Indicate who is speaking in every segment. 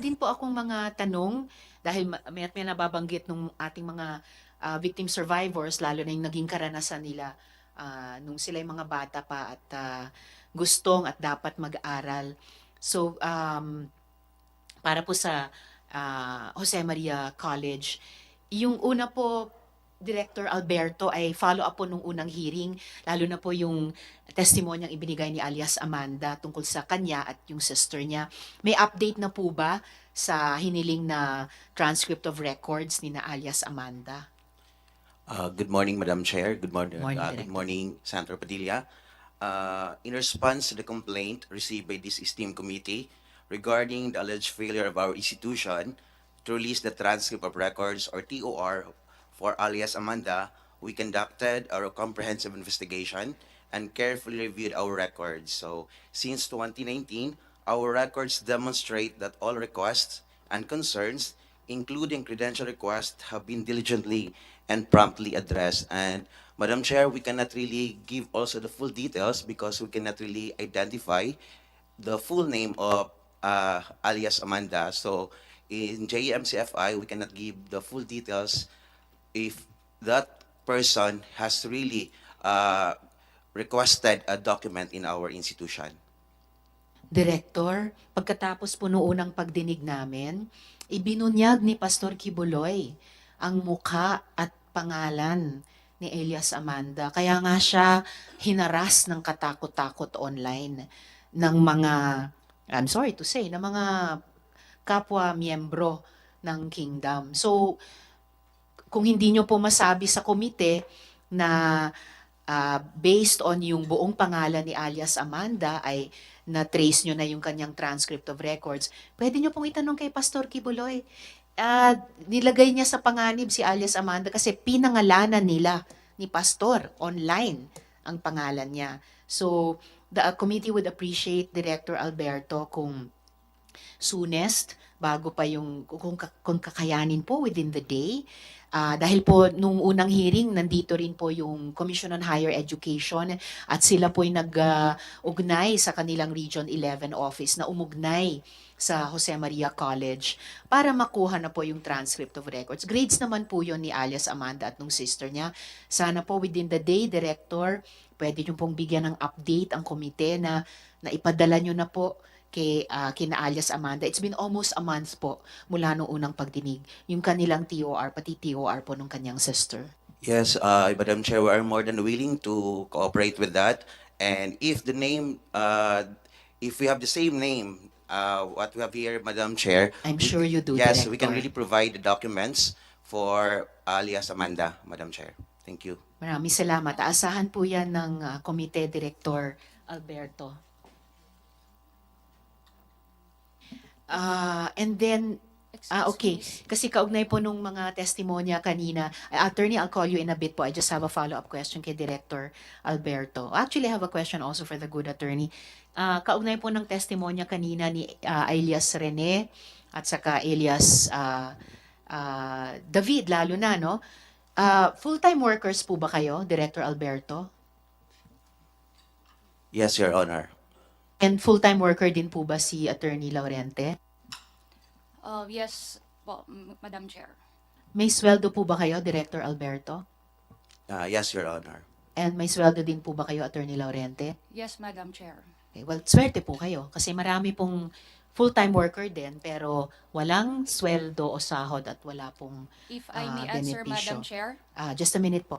Speaker 1: akong mga tanong dahil ma- may may nababanggit nung ating mga ah, victim survivors lalo na yung naging karanasan nila ah, nung sila yung mga bata pa at ah, gustong at dapat mag-aral. So um, para po sa ah, Jose Maria College, yung una po Director Alberto ay follow up po nung unang hearing lalo na po yung testimonyang ibinigay ni alias Amanda tungkol sa kanya at yung sister niya. May update na po ba sa hiniling na transcript of records ni na alias Amanda?
Speaker 2: Uh, good morning, Madam Chair. Good morning,
Speaker 1: Morning,
Speaker 2: uh, good morning, Senator Padilla. Uh, in response to the complaint received by this esteemed committee regarding the alleged failure of our institution to release the transcript of records or TOR for alias Amanda, we conducted our comprehensive investigation and carefully reviewed our records. So, since 2019, our records demonstrate that all requests and concerns including credential requests, have been diligently and promptly addressed. And Madam Chair, we cannot really give also the full details because we cannot really identify the full name of uh, alias Amanda. So in JMCFI, we cannot give the full details if that person has really uh, requested a document in our institution.
Speaker 1: Director, pagkatapos po noong unang pagdinig namin, ibinunyag ni Pastor Kibuloy ang mukha at pangalan ni Elias Amanda. Kaya nga siya hinaras ng katakot-takot online ng mga, I'm sorry to say, ng mga kapwa miyembro ng kingdom. So, kung hindi nyo po masabi sa komite na ah, based on yung buong pangalan ni alias Amanda ay na-trace nyo na yung kanyang transcript of records, pwede nyo pong itanong kay Pastor Kibuloy. Ah, nilagay niya sa panganib si alias Amanda kasi pinangalanan nila ni Pastor online ang pangalan niya. So, the uh, committee would appreciate Director Alberto kung soonest bago pa yung kung, kung kakayanin po within the day Ah, dahil po nung unang hearing nandito rin po yung Commission on Higher Education at sila po ay nag-ugnay sa kanilang Region 11 office na umugnay sa Jose Maria College para makuha na po yung transcript of records. Grades naman po yon ni alias Amanda at nung sister niya. Sana po within the day, Director, pwede nyo pong bigyan ng update ang komite na, na ipadala nyo na po kay ah, kina alias Amanda. It's been almost a month po mula nung unang pagdinig. Yung kanilang TOR, pati TOR po nung kanyang sister.
Speaker 2: Yes, uh, Madam Chair, we are more than willing to cooperate with that. And if the name, uh, if we have the same name, uh, what we have here, Madam Chair.
Speaker 1: I'm sure you do,
Speaker 2: Yes, we can
Speaker 1: Director.
Speaker 2: really provide the documents for alias Amanda, Madam Chair. Thank you.
Speaker 1: Maraming salamat. Aasahan po yan ng ah, Komite Director Alberto. Ah, and then, ah, okay. Kasi kaugnay po nung mga testimonya kanina. Uh, Attorney, I'll call you in a bit po. I just have a follow-up question kay Director Alberto. Actually, I have a question also for the good attorney. Ah, kaugnay po ng testimonya kanina ni ah, Elias Rene at saka Elias ah, ah, David, lalo na, no? Ah, full-time workers po ba kayo, Director Alberto?
Speaker 2: Yes, Your Honor.
Speaker 1: And full-time worker din po ba si Attorney Laurente?
Speaker 3: Uh, yes po, M- Madam Chair.
Speaker 1: May sweldo po ba kayo, Director Alberto?
Speaker 2: Uh, yes, Your Honor.
Speaker 1: And may sweldo din po ba kayo, Attorney Laurente?
Speaker 3: Yes, Madam Chair.
Speaker 1: Okay, well, swerte po kayo kasi marami pong full-time worker din pero walang sweldo o sahod at wala pong
Speaker 3: If I
Speaker 1: Ah,
Speaker 3: may answer,
Speaker 1: benepisyo.
Speaker 3: Madam Chair.
Speaker 1: ah, just a minute po.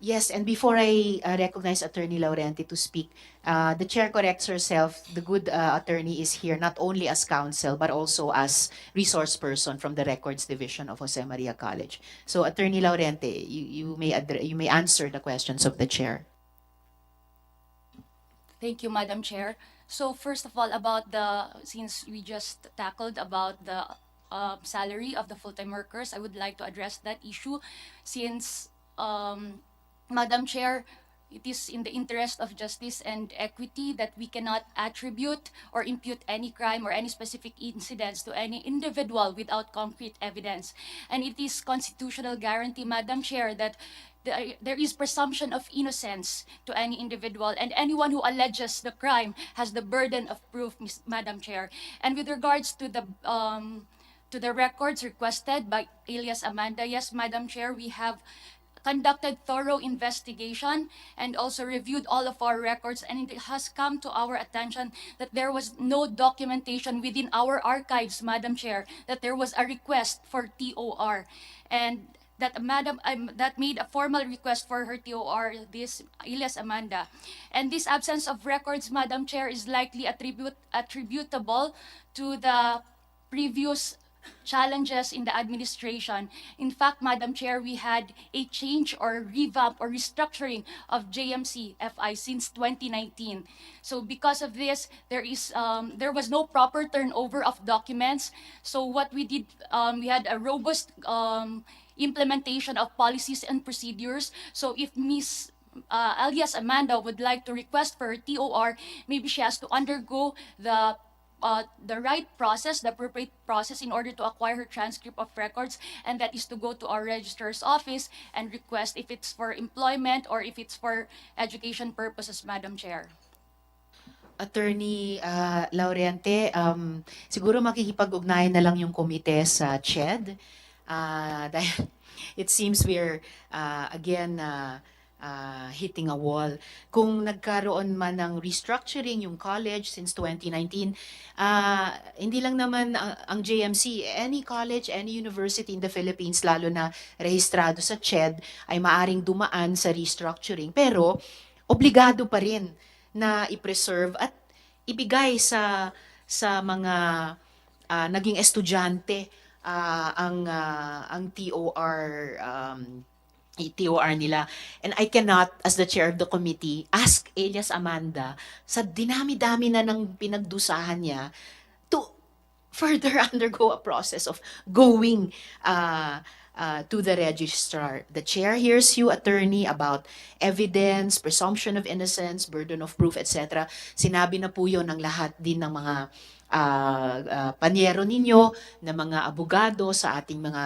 Speaker 1: Yes, and before I uh, recognize Attorney Laurenti to speak, uh, the chair corrects herself. The good uh, attorney is here not only as counsel but also as resource person from the Records Division of Jose Maria College. So, Attorney Laurenti, you, you may you may answer the questions of the chair.
Speaker 3: Thank you, Madam Chair. So first of all, about the, since we just tackled about the uh, salary of the full-time workers, I would like to address that issue since, um, Madam Chair, it is in the interest of justice and equity that we cannot attribute or impute any crime or any specific incidents to any individual without concrete evidence. And it is constitutional guarantee, Madam Chair, that the- there is presumption of innocence to any individual, and anyone who alleges the crime has the burden of proof, Ms. Madam Chair. And with regards to the um, to the records requested by alias Amanda, yes, Madam Chair, we have conducted thorough investigation and also reviewed all of our records and it has come to our attention that there was no documentation within our archives madam chair that there was a request for TOR and that madam um, that made a formal request for her TOR this alias Amanda. And this absence of records madam chair is likely attribute attributable to the previous challenges in the administration. In fact, Madam Chair, we had a change or revamp or restructuring of JMC FI since 2019. So because of this, there is um, there was no proper turnover of documents. So what we did, um, we had a robust um, implementation of policies and procedures. So if Miss uh, alias Amanda would like to request for her TOR, maybe she has to undergo the uh, the right process, the appropriate process in order to acquire her transcript of records, and that is to go to our registrar's office and request if it's for employment or if it's for education purposes, Madam Chair.
Speaker 1: Attorney ah, Laurente, um, siguro makikipag-ugnayan na lang yung komite sa CHED. Dahil it seems we're ah, again ah, ah, hitting a wall. Kung nagkaroon man ng restructuring yung college since 2019, ah, hindi lang naman ang, ang JMC, any college, any university in the Philippines, lalo na rehistrado sa CHED, ay maaring dumaan sa restructuring. Pero, obligado pa rin na i-preserve at ibigay sa sa mga ah, naging estudyante ah, ang ah, ang TOR um, i- TOR nila. And I cannot, as the chair of the committee, ask Elias Amanda sa dinami-dami na ng pinagdusahan niya to further undergo a process of going uh, uh, to the registrar. The chair hears you, attorney, about evidence, presumption of innocence, burden of proof, etc. Sinabi na po yun ng lahat din ng mga uh, uh, panyero ninyo, ng mga abogado sa ating mga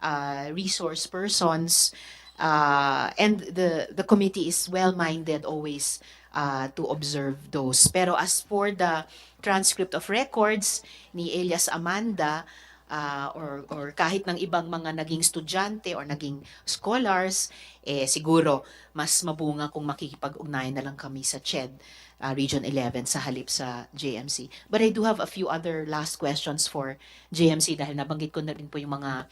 Speaker 1: uh, resource persons. Uh, and the, the committee is well-minded always uh, to observe those. Pero as for the transcript of records ni Elias Amanda, uh, or, or kahit ng ibang mga naging estudyante or naging scholars, eh siguro mas mabunga kung makikipag-ugnayan na lang kami sa CHED, uh, Region 11 sa halip sa JMC. But I do have a few other last questions for JMC dahil nabanggit ko na rin po yung mga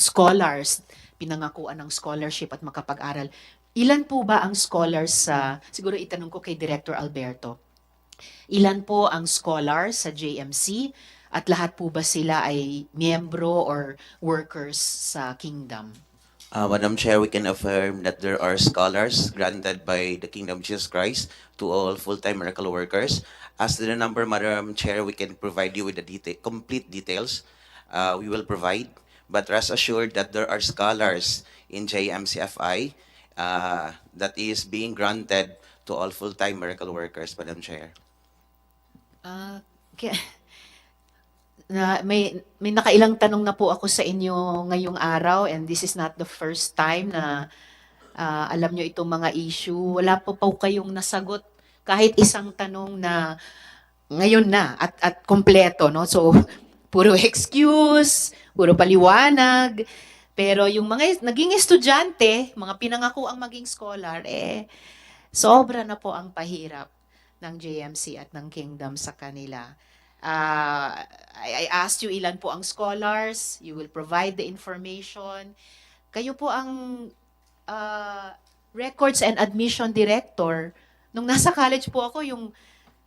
Speaker 1: scholars, pinangakuan ng scholarship at makapag-aral. Ilan po ba ang scholars sa, siguro itanong ko kay Director Alberto, ilan po ang scholars sa JMC at lahat po ba sila ay miyembro or workers sa kingdom?
Speaker 2: Uh, Madam Chair, we can affirm that there are scholars granted by the Kingdom of Jesus Christ to all full-time miracle workers. As to the number, Madam Chair, we can provide you with the deta- complete details. Uh, we will provide, but rest assured that there are scholars in JMCFI uh, that is being granted to all full-time miracle workers, Madam Chair.
Speaker 1: Ah, kaya- na may may nakailang tanong na po ako sa inyo ngayong araw and this is not the first time na ah, alam nyo itong mga issue. Wala po pa kayong nasagot kahit isang tanong na ngayon na at at kompleto no. So puro excuse, puro paliwanag. Pero yung mga naging estudyante, mga pinangako ang maging scholar eh sobra na po ang pahirap ng JMC at ng Kingdom sa kanila. Uh, I, asked you ilan po ang scholars, you will provide the information. Kayo po ang uh, Records and Admission Director. Nung nasa college po ako, yung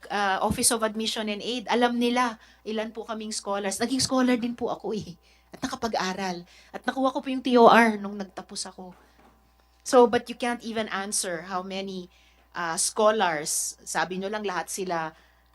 Speaker 1: uh, Office of Admission and Aid, alam nila ilan po kaming scholars. Naging scholar din po ako eh. At nakapag-aral. At nakuha ko po yung TOR nung nagtapos ako. So, but you can't even answer how many uh, scholars, sabi nyo lang lahat sila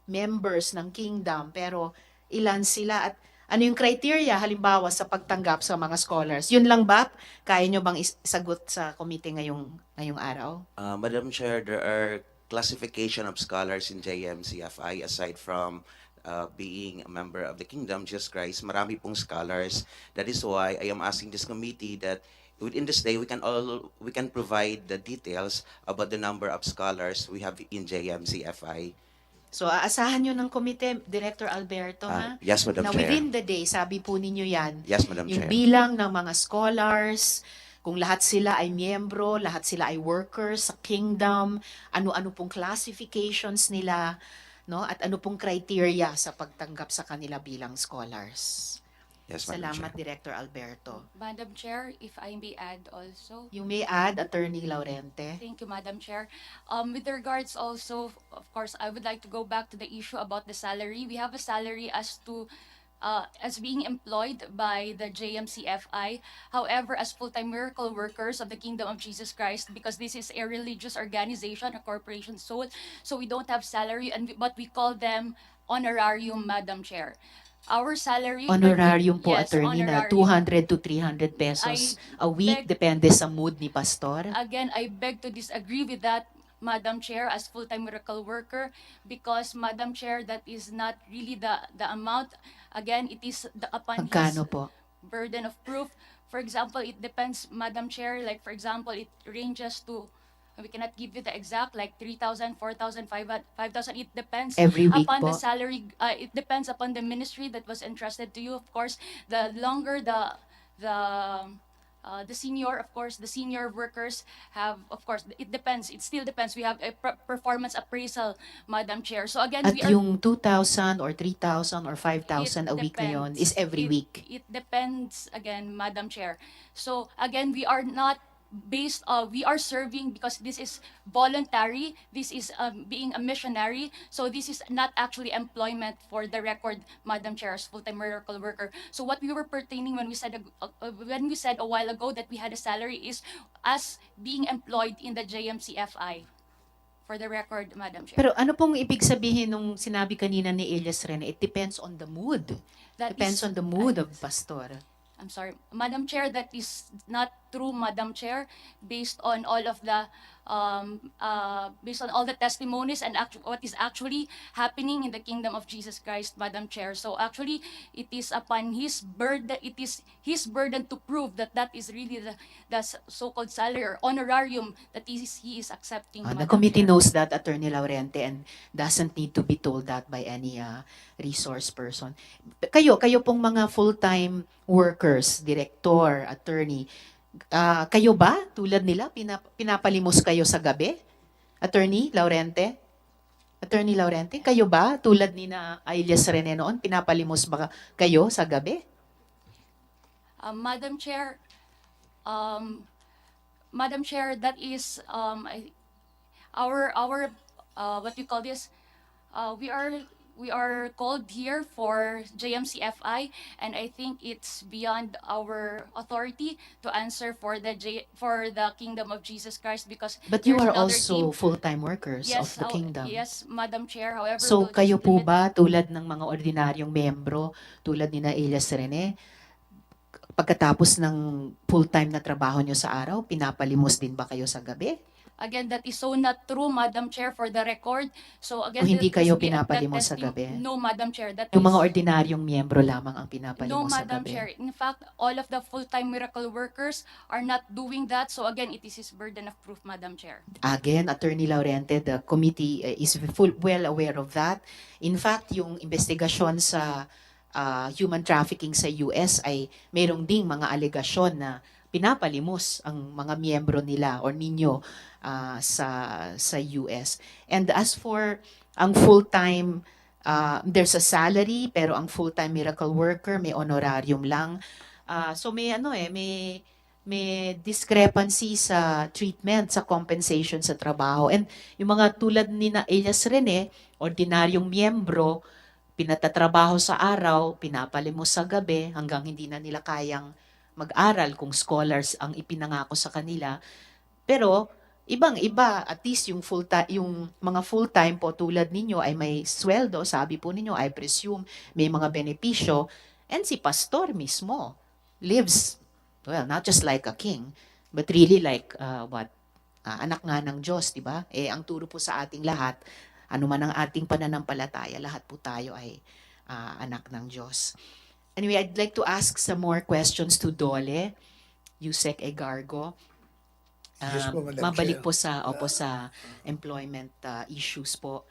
Speaker 1: members ng kingdom, pero ilan sila at Ano yung criteria halimbawa sa pagtanggap sa mga scholars? Yun lang ba? Kaya nyo bang is- isagot sa komite ngayong, ngayong araw?
Speaker 2: Uh, Madam Chair, there are classification of scholars in JMCFI aside from uh, being a member of the Kingdom, Jesus Christ. Marami pong scholars. That is why I am asking this committee that within this day we can all we can provide the details about the number of scholars we have in JMCFI.
Speaker 1: So aasahan nyo ng komite, Director Alberto,
Speaker 2: Uh,
Speaker 1: ha?
Speaker 2: yes, Madam
Speaker 1: na
Speaker 2: Chair.
Speaker 1: within the day, sabi po ninyo yan,
Speaker 2: Yes, Madam
Speaker 1: yung
Speaker 2: Chair.
Speaker 1: bilang ng mga scholars, kung lahat sila ay miyembro, lahat sila ay workers sa kingdom, ano-ano pong classifications nila, no? At ano pong criteria sa pagtanggap sa kanila bilang scholars.
Speaker 2: Yes, Madam
Speaker 1: Salamat,
Speaker 2: Chair.
Speaker 1: Director Alberto.
Speaker 3: Madam Chair, if I may add also.
Speaker 1: You may add, Attorney Laurente.
Speaker 3: Thank you, Madam Chair. Um, with regards also, of course, I would like to go back to the issue about the salary. We have a salary as to uh, as being employed by the JMCFI. However, as full-time miracle workers of the Kingdom of Jesus Christ, because this is a religious organization, a corporation soul, so we don't have salary, and we- but we call them honorarium, Madam Chair. Our salary.
Speaker 1: Honorarium po,
Speaker 3: Yes,
Speaker 1: attorney, na
Speaker 3: honorarium.
Speaker 1: 200 to 300 pesos
Speaker 3: I
Speaker 1: a week,
Speaker 3: beg-
Speaker 1: depende sa mood ni Pastor.
Speaker 3: Again, I beg to disagree with that, Madam Chair, as full-time miracle worker, because, Madam Chair, that is not really the, the amount. Again, it is the, upon
Speaker 1: Magkano
Speaker 3: his
Speaker 1: po?
Speaker 3: burden of proof. For example, it depends, Madam Chair, like, for example, it ranges to, we cannot give you the exact, like, 3,000, 4,000, 5,000, It depends
Speaker 1: Every week
Speaker 3: upon
Speaker 1: po?
Speaker 3: the salary, uh, it depends upon the ministry that was entrusted to you. Of course, the longer the the uh, the senior, of course, the senior workers have, of course, it depends. It still depends. We have a per- performance appraisal, Madam Chair. So again,
Speaker 1: At
Speaker 3: we are
Speaker 1: yung 2,000 or 3,000 or 5,000 a week na yun is every
Speaker 3: It-
Speaker 1: week.
Speaker 3: It depends, again, Madam Chair. So, again, we are not based, uh, we are serving because this is voluntary, this is um, being a missionary, so this is not actually employment for the record, Madam Chair, as full-time miracle worker. So what we were pertaining when we said, uh, uh, when we said a while ago that we had a salary is us being employed in the JMCFI. For the record, Madam Chair.
Speaker 1: Pero ano pong ibig sabihin nung sinabi kanina ni Elias Rene? It depends on the mood.
Speaker 3: That
Speaker 1: Depends
Speaker 3: is-
Speaker 1: on the mood of pastor.
Speaker 3: I'm sorry, Madam Chair, that is not true, Madam Chair, based on all of the, um, uh, based on all the testimonies and actu- what is actually happening in the kingdom of Jesus Christ, Madam Chair. So actually, it is upon his burden, it is his burden to prove that that is really the, the so-called salary or honorarium that he is, he is accepting,
Speaker 1: Uh, the
Speaker 3: Madam
Speaker 1: committee
Speaker 3: Chair.
Speaker 1: knows that, Attorney Laurente, and doesn't need to be told that by any uh, resource person. Kayo, kayo pong mga full-time workers, director, attorney, ah, kayo ba, tulad nila, pinap- pinapalimos kayo sa gabi? Attorney Laurente? Attorney Laurente, kayo ba, tulad ni na Elias Rene noon, pinapalimos ba kayo sa gabi?
Speaker 3: Uh, Madam Chair, um, Madam Chair, that is, um, our, our, uh, what we call this, uh, we are, we are called here for JMCFI, and I think it's beyond our authority to answer for the J, for the Kingdom of Jesus Christ, because
Speaker 1: But you
Speaker 3: there's
Speaker 1: are
Speaker 3: another
Speaker 1: also
Speaker 3: team-
Speaker 1: full-time workers of
Speaker 3: Yes,
Speaker 1: the
Speaker 3: how-
Speaker 1: kingdom.
Speaker 3: Yes, Madam Chair, however.
Speaker 1: So
Speaker 3: we'll just
Speaker 1: kayo po
Speaker 3: limit-
Speaker 1: ba tulad ng mga ordinaryong membro tulad ni na Elias Rene pagkatapos ng full-time na trabaho nyo sa araw, pinapalimos din ba kayo sa gabi?
Speaker 3: Again, that is so not true, Madam Chair, for the record. So again,
Speaker 1: O hindi kayo pinapalimos sa gabi?
Speaker 3: No, Madam Chair, that
Speaker 1: Yung
Speaker 3: is-
Speaker 1: mga ordinaryong miyembro lamang ang
Speaker 3: No,
Speaker 1: pinapalimos sa
Speaker 3: Madam
Speaker 1: gabi.
Speaker 3: Chair. In fact, all of the full-time miracle workers are not doing that. So again, it is his burden of proof, Madam Chair.
Speaker 1: Again, Attorney Laurente, the committee uh, is full, well aware of that. In fact, yung investigasyon sa uh, human trafficking sa US ay mayroong ding mga alegasyon na pinapalimos ang mga miyembro nila or ninyo uh, sa sa US. And as for ang full-time uh, there's a salary pero ang full-time miracle worker may honorarium lang. Uh, so may ano eh may may discrepancy sa treatment, sa compensation sa trabaho. And yung mga tulad ni na Elias Rene, ordinaryong miyembro, pinatatrabaho sa araw, pinapalimos sa gabi hanggang hindi na nila kayang mag-aral kung scholars ang ipinangako sa kanila. Pero ibang-iba, at least yung full yung mga full-time po tulad ninyo ay may sweldo, sabi po ninyo, I presume may mga benepisyo. And si pastor mismo lives, well, not just like a king, but really like uh, what? Ah, anak nga ng Diyos, di ba? Eh, ang turo po sa ating lahat, ano man ang ating pananampalataya, lahat po tayo ay ah, anak ng Diyos. Anyway, I'd like to ask some more questions to Dole, Yusek Egargo.
Speaker 4: Yes
Speaker 1: Um,
Speaker 4: po, Madam
Speaker 1: mabalik
Speaker 4: Chair.
Speaker 1: po sa opo sa employment uh, issues po.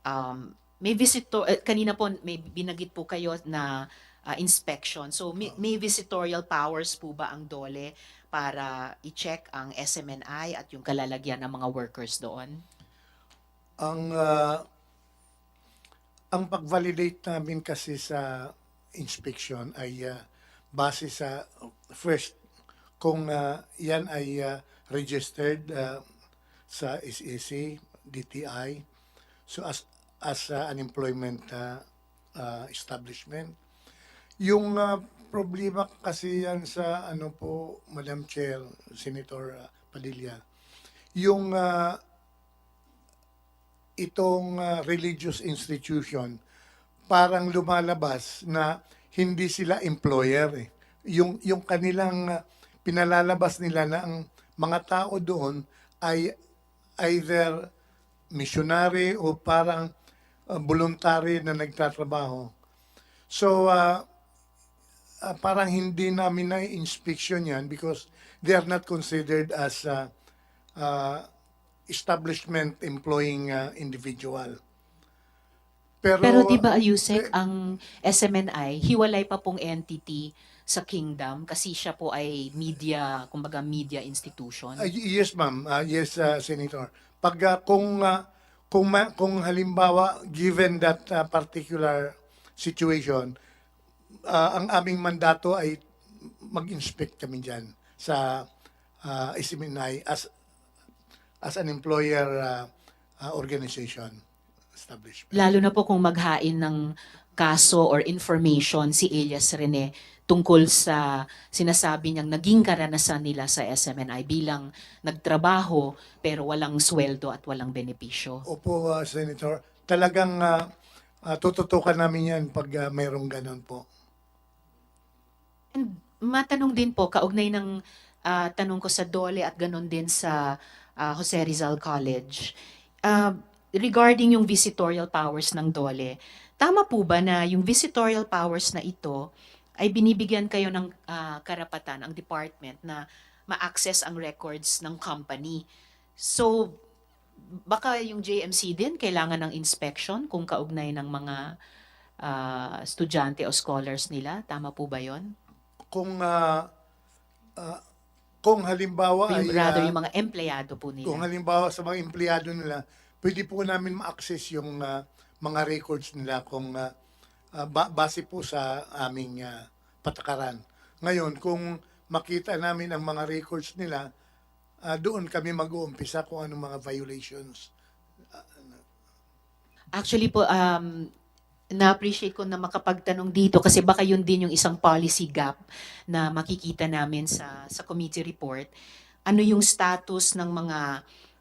Speaker 1: Um, may visitor eh, kanina po may binagit po kayo na uh, inspection. So may, may visitorial powers po ba ang DOLE para i-check ang SMNI at yung kalalagyan ng mga workers doon?
Speaker 4: Ang ah, ang pag-validate namin kasi sa inspection ay ah, base sa first kung ah, yan ay ah, registered ah, sa SEC, DTI. So as as ah, an employment ah, ah, establishment. Yung ah, problema kasi yan sa ano po Madam Chair, Senator ah, Padilla. Yung ah, itong uh, religious institution parang lumalabas na hindi sila employer eh. Yung yung kanilang uh, pinalalabas nila na ang mga tao doon ay either missionary o parang uh, voluntary na nagtatrabaho. So uh, uh, parang hindi namin na inspection yan because they are not considered as uh, uh, establishment employing uh, individual. Pero,
Speaker 1: Pero 'di ba Yusek ang SMNI hiwalay pa pong entity sa kingdom kasi siya po ay media, kumbaga media institution.
Speaker 4: Uh, yes, ma'am. Uh, yes, uh, Senator. Pag uh, kung uh, kung ma- kung halimbawa given that uh, particular situation, uh, ang aming mandato ay mag-inspect kami diyan sa uh, SMNI as as an employer uh, uh, organization establishment.
Speaker 1: Lalo na po kung maghain ng kaso or information si Elias Rene tungkol sa sinasabi niyang naging karanasan nila sa SMNI bilang nagtrabaho pero walang sweldo at walang benepisyo.
Speaker 4: Opo, uh, Senator. Talagang uh, uh, tututukan namin yan pag uh, mayroong ganun po.
Speaker 1: And matanong din po, kaugnay ng ah, tanong ko sa Dole at ganon din sa ah, Jose Rizal College, ah, regarding yung visitorial powers ng Dole, tama po ba na yung visitorial powers na ito ay binibigyan kayo ng ah, karapatan, ang department, na ma-access ang records ng company? So, baka yung JMC din kailangan ng inspection kung kaugnay ng mga ah, estudyante o scholars nila. Tama po ba yon?
Speaker 4: Kung uh, uh, kung halimbawa
Speaker 1: Yung
Speaker 4: ay
Speaker 1: rather
Speaker 4: uh,
Speaker 1: yung mga empleyado po
Speaker 4: kung
Speaker 1: nila.
Speaker 4: halimbawa sa mga empleyado nila, pwede po namin ma-access yung uh, mga records nila kung uh, ba- base po sa aming uh, patakaran. Ngayon, kung makita namin ang mga records nila, uh, doon kami mag-uumpisa kung anong mga violations.
Speaker 1: Actually po, um, na-appreciate ko na makapagtanong dito kasi baka yun din yung isang policy gap na makikita namin sa, sa committee report. Ano yung status ng mga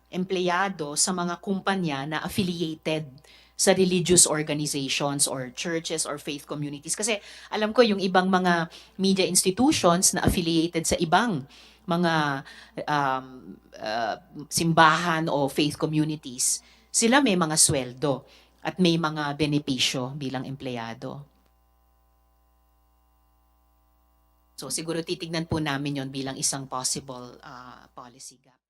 Speaker 1: empleyado sa mga kumpanya na affiliated sa religious organizations or churches or faith communities. Kasi alam ko yung ibang mga media institutions na affiliated sa ibang mga um, uh, simbahan o faith communities, sila may mga sweldo at may mga benepisyo bilang empleyado. So siguro titignan po namin yon bilang isang possible uh, policy gap.